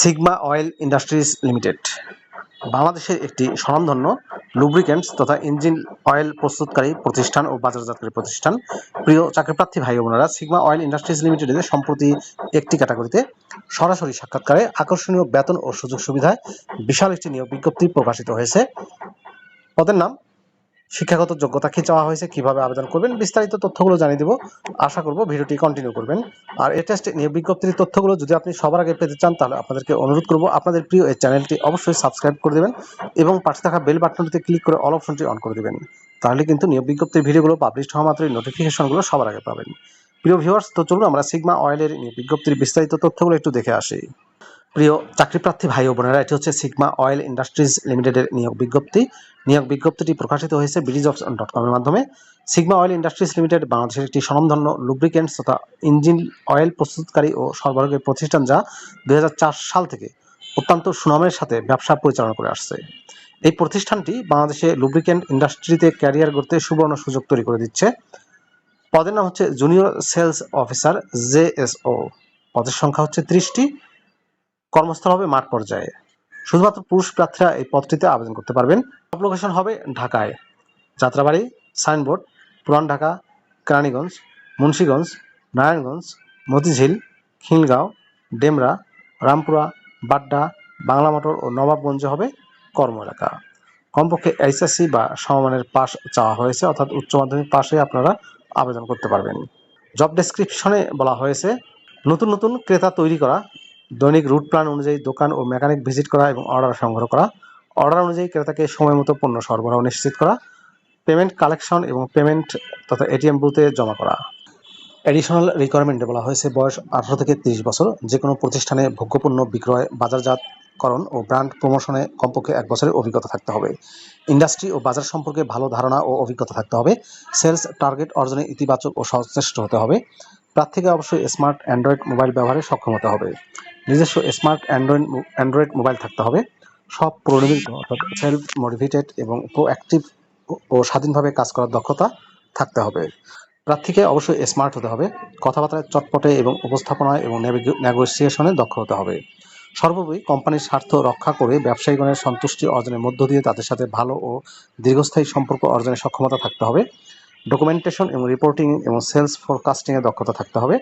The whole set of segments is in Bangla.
Sigma oil industries limited. বাংলাদেশের একটি স্বনামধন্য লুব্রিক্যান্টস তথা ইঞ্জিন অয়েল প্রস্তুতকারী প্রতিষ্ঠান ও বাজারজাতকারী প্রতিষ্ঠান। প্রিয় চাকরিপ্রার্থী ভাই বোনেরা, সিগমা অয়েল ইন্ডাস্ট্রিজ লিমিটেডের সম্প্রতি একটি ক্যাটাগরিতে সরাসরি সাক্ষাৎকারে আকর্ষণীয় বেতন ও সুযোগ সুবিধায় বিশাল একটি নিয়োগ বিজ্ঞপ্তি প্রকাশিত হয়েছে। পদের নাম শিক্ষাগত যোগ্যতা কি চাওয়া হয়েছে, কীভাবে আবেদন করবেন, বিস্তারিত তথ্যগুলো জানিয়ে দেবো। আশা করব ভিডিওটি কন্টিনিউ করবেন। আর এই টেস্টে নিয়োগ বিজ্ঞপ্তির তথ্যগুলো যদি আপনি সবার আগে পেতে চান, তাহলে আপনাদেরকে অনুরোধ করব আপনাদের প্রিয় এই চ্যানেলটি অবশ্যই সাবস্ক্রাইব করে দেবেন এবং পাশে থাকা বেল বাটনটিতে ক্লিক করে অল অপশনটি অন করে দেবেন। তাহলে কিন্তু নিয়োগ বিজ্ঞপ্তির ভিডিওগুলো পাবলিশ হওয়া মাত্রই নোটিফিকেশনগুলো সবার আগে পাবেন। প্রিয় ভিউয়ার্স তো চলুন আমরা সিগমা অয়েলের নিয়োগ বিজ্ঞপ্তির বিস্তারিত তথ্যগুলো একটু দেখে আসি। প্রিয় চাকরিপ্রার্থী ভাই ও বোনেরা, এটি হচ্ছে সিগমা অয়েল ইন্ডাস্ট্রিজ লিমিটেডের নিয়োগ বিজ্ঞপ্তি। নিয়োগ বিজ্ঞপ্তিটি প্রকাশিত হয়েছে বিডি জবস ডট কমের মাধ্যমে। সিগমা অয়েল ইন্ডাস্ট্রিজ লিমিটেড বাংলাদেশের একটি স্বনামধন্য লুব্রিকেন্টস তথা ইঞ্জিন, অয়েল প্রস্তুতকারী ও সরবরাহের প্রতিষ্ঠান যা দুই হাজার চার সাল থেকে অত্যন্ত সুনামের সাথে ব্যবসা পরিচালনা করে আসছে। এই প্রতিষ্ঠানটি বাংলাদেশে লুব্রিকেন্ট ইন্ডাস্ট্রিতে ক্যারিয়ার করতে সুবর্ণ সুযোগ তৈরি করে দিচ্ছে। পদের নাম হচ্ছে জুনিয়র সেলস অফিসার জেএসও পদের সংখ্যা হচ্ছে ত্রিশটি। কর্মস্থল হবে মাঠ পর্যায়ে। শুধুমাত্র পুরুষ প্রার্থীরা এই পদটিতে আবেদন করতে পারবেন। সব লোকেশন হবে ঢাকায়। যাত্রাবাড়ি সাইনবোর্ড পুরান ঢাকা, কেরানীগঞ্জ, মুন্সীগঞ্জ, নারায়ণগঞ্জ, মতিঝিল, খিলগাঁও, ডেমরা, রামপুরা, বাড্ডা, বাংলা মোটর ও নবাবগঞ্জে হবে কর্ম এলাকা। কমপক্ষে এইচএসসি বা সমমানের পাশ চাওয়া হয়েছে, অর্থাৎ উচ্চ মাধ্যমিক পাশে আপনারা আবেদন করতে পারবেন। জব ডেসক্রিপশনে বলা হয়েছে, নতুন নতুন ক্রেতা তৈরি করা দৈনিক রুট প্ল্যান অনুযায়ী দোকান ও মেকানিক ভিজিট করা এবং অর্ডার সংগ্রহ করা। অর্ডার অনুযায়ী ক্রেতাকে সময় মতো পণ্য সরবরাহ নিশ্চিত করা পেমেন্ট কালেকশন এবং পেমেন্ট তথা এটিএম বুথে জমা করা। অ্যাডিশনাল রিকোয়ারমেন্টে বলা হয়েছে বয়স আঠারো থেকে তিরিশ বছর। যে কোনো প্রতিষ্ঠানে ভোগ্যপণ্য বিক্রয়, বাজারজাতকরণ ও ব্র্যান্ড প্রমোশনে কমপক্ষে এক বছরের অভিজ্ঞতা থাকতে হবে। ইন্ডাস্ট্রি ও বাজার সম্পর্কে ভালো ধারণা ও অভিজ্ঞতা থাকতে হবে। সেলস টার্গেট অর্জনে ইতিবাচক ও সচেষ্ট হতে হবে। প্রার্থীকে অবশ্যই স্মার্ট অ্যান্ড্রয়েড মোবাইল ব্যবহারে সক্ষম হতে হবে। নিজস্ব স্মার্ট অ্যান্ড্রয়েড অ্যান্ড্রয়েড মোবাইল থাকতে হবে। সব প্রণোদিত অর্থাৎ সেলফ মোটিভেটেড এবং প্রোঅ্যাক্টিভ ও স্বাধীনভাবে কাজ করার দক্ষতা থাকতে হবে। প্রার্থীকে অবশ্যই স্মার্ট হতে হবে। কথাবার্তায় চটপটে এবং উপস্থাপনায় এবং নেগোসিয়েশনে দক্ষ হতে হবে। সর্বোপরি কোম্পানির স্বার্থ রক্ষা করে ব্যবসায়ীগণের সন্তুষ্টি অর্জনের মধ্য দিয়ে তাদের সাথে ভালো ও দীর্ঘস্থায়ী সম্পর্ক অর্জনের সক্ষমতা থাকতে হবে। ডকুমেন্টেশন এবং রিপোর্টিং এবং সেলস ফোরকাস্টিংয়ে দক্ষতা থাকতে হবে।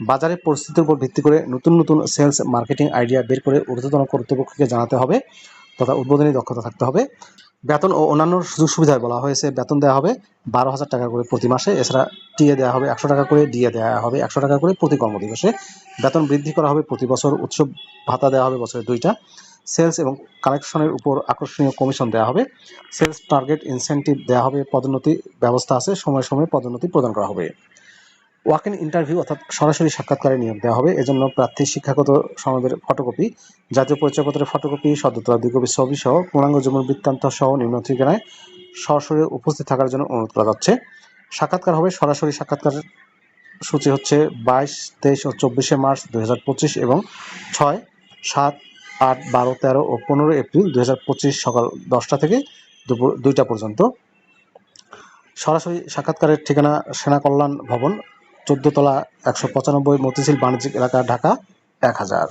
বাজারের পরিস্থিতির উপর ভিত্তি করে নতুন নতুন সেলস মার্কেটিং আইডিয়া বের করে ঊর্ধ্বতন কর্তৃপক্ষকে জানাতে হবে তথা উদ্বোধনী দক্ষতা থাকতে হবে। বেতন ও অন্যান্য সুযোগ সুবিধায় বলা হয়েছে, বেতন দেওয়া হবে বারো হাজার টাকা করে প্রতি মাসে, এছাড়া টিএ দেওয়া হবে একশো টাকা করে, ডিএ দেওয়া হবে একশো টাকা করে প্রতি কর্মদিবসে। বেতন বৃদ্ধি করা হবে প্রতি বছর, উৎসব ভাতা দেওয়া হবে বছরে দুইটা। সেলস এবং কালেকশনের উপর আকর্ষণীয় কমিশন দেওয়া হবে। সেলস টার্গেট ইনসেন্টিভ দেওয়া হবে পদোন্নতি ব্যবস্থা আছে, সময় সময়ে পদোন্নতি প্রদান করা হবে। ওয়াক ইন ইন্টারভিউ অর্থাৎ সরাসরি সাক্ষাৎকারে নিয়োগ দেওয়া হবে। এজন্য প্রার্থীর শিক্ষাগত সনদের ফটোকপি, জাতীয় পরিচয়পত্রের ফটোকপি, সদ্যতলা দুই ছবি সহ পূর্ণাঙ্গ জমির বৃত্তান্ত সহ নিম্ন ঠিকানায় সরাসরি উপস্থিত থাকার জন্য অনুরোধ করা যাচ্ছে। সাক্ষাৎকার হবে, সরাসরি সাক্ষাৎকার সূচি হচ্ছে বাইশ, তেইশ ও চব্বিশে মার্চ দু হাজার পঁচিশ এবং ছয়, সাত, আট, বারো, তেরো ও পনেরো এপ্রিল দু হাজার পঁচিশ সকাল দশটা থেকে দুপুর দুইটা পর্যন্ত। সরাসরি সাক্ষাৎকারের ঠিকানা সেনা কল্যাণ ভবন চোদ্দতলা একশো পঁচানব্বই মতিঝিল বাণিজ্যিক এলাকা ঢাকা এক হাজার।